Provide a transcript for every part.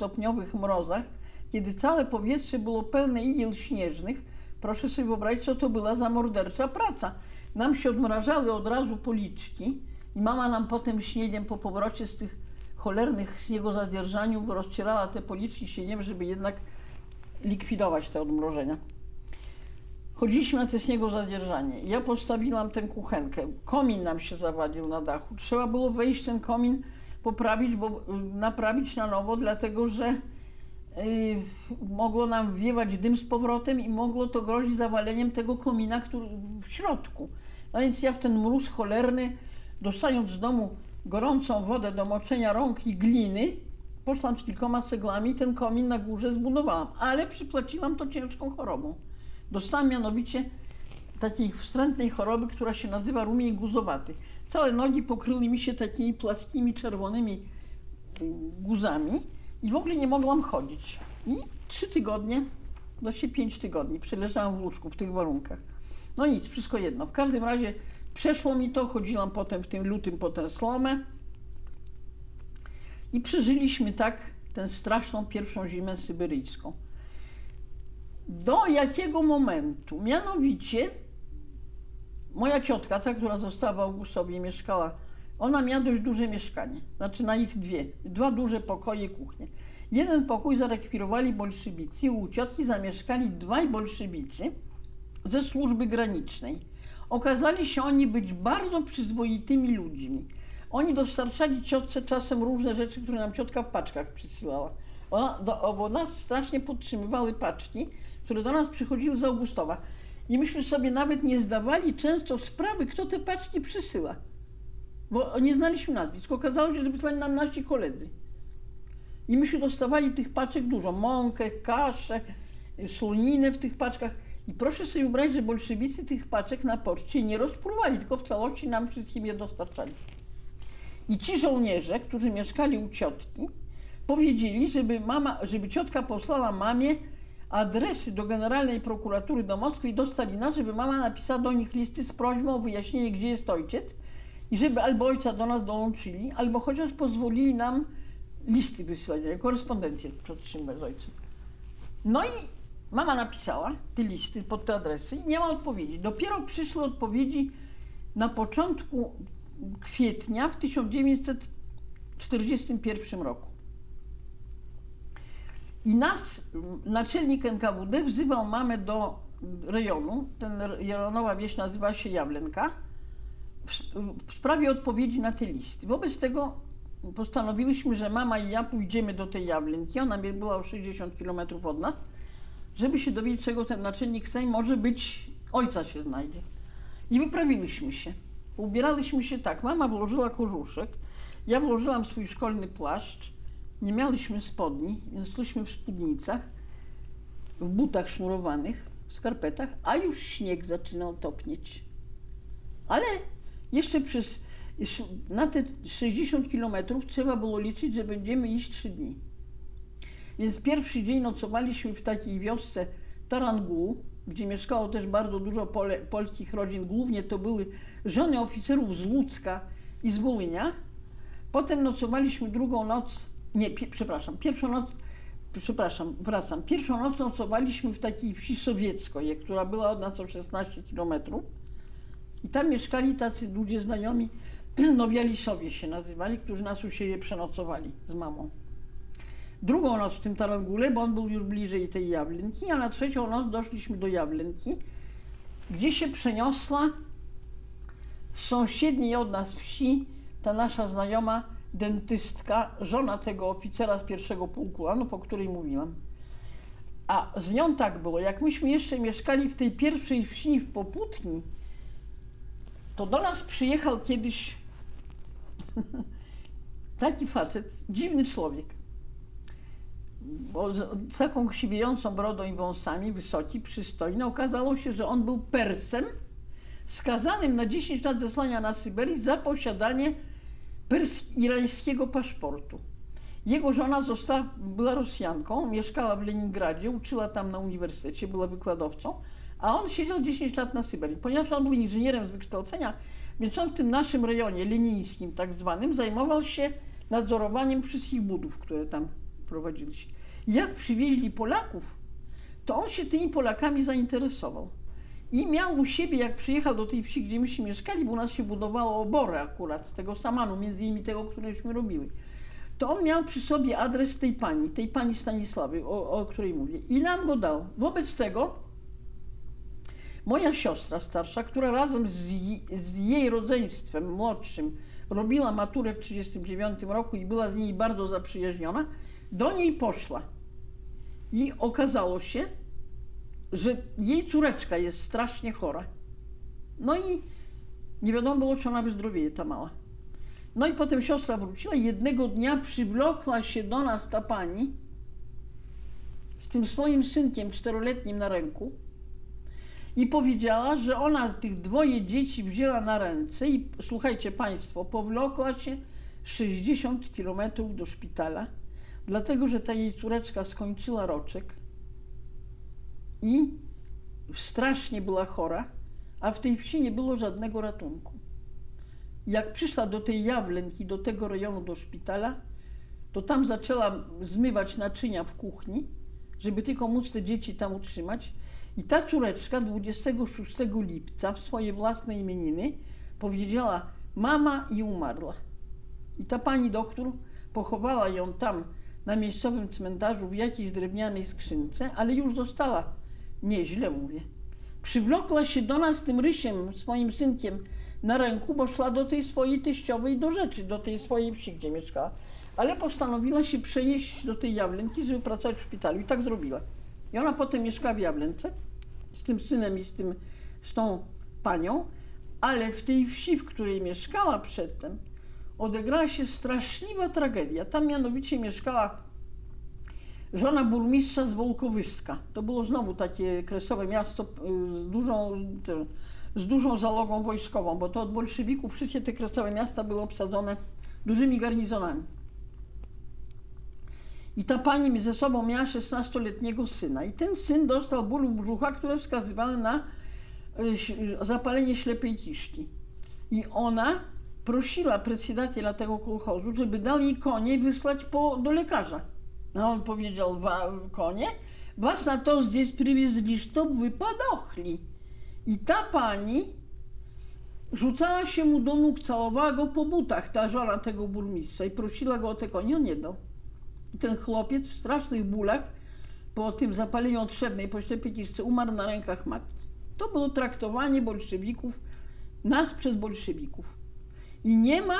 stopniowych mrozach, kiedy całe powietrze było pełne igieł śnieżnych, proszę sobie wyobrazić, co to była za mordercza praca. Nam się odmrażały od razu policzki i mama nam potem śniegiem po powrocie z tych cholernych śniegozadzierżaniów rozcierała te policzki śniegiem, żeby jednak likwidować te odmrożenia. Chodziliśmy na te śniegozadzierżanie. Ja postawiłam tę kuchenkę. Komin nam się zawadził na dachu. Trzeba było wejść ten komin, poprawić, bo y, naprawić na nowo, dlatego że y, mogło nam wiewać dym z powrotem i mogło to grozić zawaleniem tego komina który, w środku. No więc ja w ten mróz cholerny, dostając z domu gorącą wodę do moczenia rąk i gliny, poszłam z kilkoma ceglami ten komin na górze zbudowałam, ale przypłaciłam to ciężką chorobą. Dostałam mianowicie takiej wstrętnej choroby, która się nazywa rumień guzowaty. Całe nogi pokryły mi się takimi płaskimi, czerwonymi guzami i w ogóle nie mogłam chodzić. I trzy tygodnie, właściwie pięć tygodni przeleżałam w łóżku w tych warunkach. No nic, wszystko jedno. W każdym razie przeszło mi to, chodziłam potem w tym lutym po tę slomę i przeżyliśmy tak tę straszną pierwszą zimę syberyjską. Do jakiego momentu? Mianowicie moja ciotka, ta, która została w Augustowie mieszkała, ona miała dość duże mieszkanie, znaczy na ich dwie, dwa duże pokoje, kuchnie. Jeden pokój zarekwirowali bolszewicy, u ciotki zamieszkali dwaj bolszewicy ze służby granicznej. Okazali się oni być bardzo przyzwoitymi ludźmi. Oni dostarczali ciotce czasem różne rzeczy, które nam ciotka w paczkach przysyłała. Ona, do, bo nas strasznie podtrzymywały paczki, które do nas przychodziły z Augustowa. I myśmy sobie nawet nie zdawali często sprawy, kto te paczki przysyła. Bo nie znaliśmy nazwisk. Okazało się, że wysłali nam nasi koledzy. I myśmy dostawali tych paczek dużo. Mąkę, kaszę, słoninę w tych paczkach. I proszę sobie wyobrazić, że bolszewicy tych paczek na poczcie nie rozpruwali, tylko w całości nam wszystkim je dostarczali. I ci żołnierze, którzy mieszkali u ciotki, powiedzieli, żeby, mama, żeby ciotka posłała mamie adresy do Generalnej Prokuratury do Moskwy i do Stalina, żeby mama napisała do nich listy z prośbą o wyjaśnienie, gdzie jest ojciec i żeby albo ojca do nas dołączyli, albo chociaż pozwolili nam listy wysyłać, korespondencję przetrzymywać z ojcem. No i mama napisała te listy pod te adresy i nie ma odpowiedzi. Dopiero przyszły odpowiedzi na początku kwietnia w 1941 roku. I nas naczelnik NKWD wzywał mamę do rejonu, ten rejonowa wieś nazywa się Jawlenka, w, sprawie odpowiedzi na te listy. Wobec tego postanowiłyśmy, że mama i ja pójdziemy do tej Jawlenki, ona była o 60 km od nas, żeby się dowiedzieć, czego ten naczelnik i może być, ojca się znajdzie. I wyprawiłyśmy się. Ubierałyśmy się tak, mama włożyła kożuszek, ja włożyłam swój szkolny płaszcz, nie miałyśmy spodni, więc szliśmy w spódnicach, w butach sznurowanych, w skarpetach, a już śnieg zaczynał topnieć. Ale jeszcze przez, na te 60 kilometrów trzeba było liczyć, że będziemy iść 3 dni. Więc pierwszy dzień nocowaliśmy w takiej wiosce Tarangu, gdzie mieszkało też bardzo dużo pole, polskich rodzin. Głównie to były żony oficerów z Łódzka i z Wołynia. Potem nocowaliśmy drugą noc, nie, pie, przepraszam, pierwszą noc, przepraszam, wracam. Pierwszą noc nocowaliśmy w takiej wsi sowieckiej, która była od nas o 16 kilometrów. I tam mieszkali tacy ludzie znajomi, Nowialisowie się nazywali, którzy nas u siebie przenocowali z mamą drugą noc w tym Tarangule, bo on był już bliżej tej Jawlenki, a na trzecią noc doszliśmy do Jawlenki, gdzie się przeniosła z sąsiedniej od nas wsi ta nasza znajoma dentystka, żona tego oficera z pierwszego pułku, no po której mówiłam. A z nią tak było, jak myśmy jeszcze mieszkali w tej pierwszej wsi w Poputni, to do nas przyjechał kiedyś taki facet, dziwny człowiek bo z taką ksibiejącą brodą i wąsami, wysoki, przystojny, okazało się, że on był Persem skazanym na 10 lat zesłania na Syberii za posiadanie irańskiego paszportu. Jego żona została, była Rosjanką, mieszkała w Leningradzie, uczyła tam na uniwersytecie, była wykładowcą, a on siedział 10 lat na Syberii. Ponieważ on był inżynierem z wykształcenia, więc on w tym naszym rejonie lenińskim tak zwanym zajmował się nadzorowaniem wszystkich budów, które tam prowadzili się. Jak przywieźli Polaków, to on się tymi Polakami zainteresował. I miał u siebie, jak przyjechał do tej wsi, gdzie myśmy mieszkali, bo u nas się budowało obory akurat z tego samanu, między innymi tego, któreśmy robili. To on miał przy sobie adres tej pani, tej pani Stanisławy, o, o której mówię. I nam go dał. Wobec tego moja siostra starsza, która razem z, z jej rodzeństwem młodszym robiła maturę w 1939 roku i była z niej bardzo zaprzyjaźniona, do niej poszła. I okazało się, że jej córeczka jest strasznie chora. No i nie wiadomo było, czy ona wyzdrowieje, ta mała. No i potem siostra wróciła i jednego dnia przywlokła się do nas ta pani z tym swoim synkiem czteroletnim na ręku i powiedziała, że ona tych dwoje dzieci wzięła na ręce i słuchajcie Państwo, powlokła się 60 kilometrów do szpitala, dlatego że ta jej córeczka skończyła roczek i strasznie była chora, a w tej wsi nie było żadnego ratunku. Jak przyszła do tej Jawlenki, do tego rejonu, do szpitala, to tam zaczęła zmywać naczynia w kuchni, żeby tylko móc te dzieci tam utrzymać. I ta córeczka 26 lipca w swoje własne imieniny powiedziała mama i umarła. I ta pani doktor pochowała ją tam na miejscowym cmentarzu w jakiejś drewnianej skrzynce, ale już została, nieźle mówię. Przywlokła się do nas tym rysiem, swoim synkiem na ręku, bo szła do tej swojej teściowej do rzeczy, do tej swojej wsi, gdzie mieszkała. Ale postanowiła się przenieść do tej Jawlenki, żeby pracować w szpitalu i tak zrobiła. I ona potem mieszka w Jawlence z tym synem i z, tym, z tą panią, ale w tej wsi, w której mieszkała przedtem, odegrała się straszliwa tragedia. Tam mianowicie mieszkała żona burmistrza z Wołkowyska. To było znowu takie kresowe miasto y, z dużą, z dużą zalogą wojskową, bo to od bolszewików wszystkie te kresowe miasta były obsadzone dużymi garnizonami. I ta pani mi ze sobą miała 16-letniego syna. I ten syn dostał bólu brzucha, które wskazywały na y, zapalenie ślepej kiszki. I ona prosiła prezydenta tego kolchozu, żeby dali konie wysłać po, do lekarza. A on powiedział, wa, konie, was na to здесь привезли, чтоб вы подохли. I ta pani rzucała się mu do nóg, całowała go po butach, ta żona tego burmistrza i prosiła go o te konie, on nie dał. I ten chłopiec w strasznych bólach po tym zapaleniu otrzewnej, po ślepej kiszce umarł na rękach matki. To było traktowanie bolszewików, nas przez bolszewików. I nie ma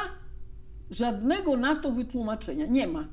żadnego na to wytłumaczenia. Nie ma.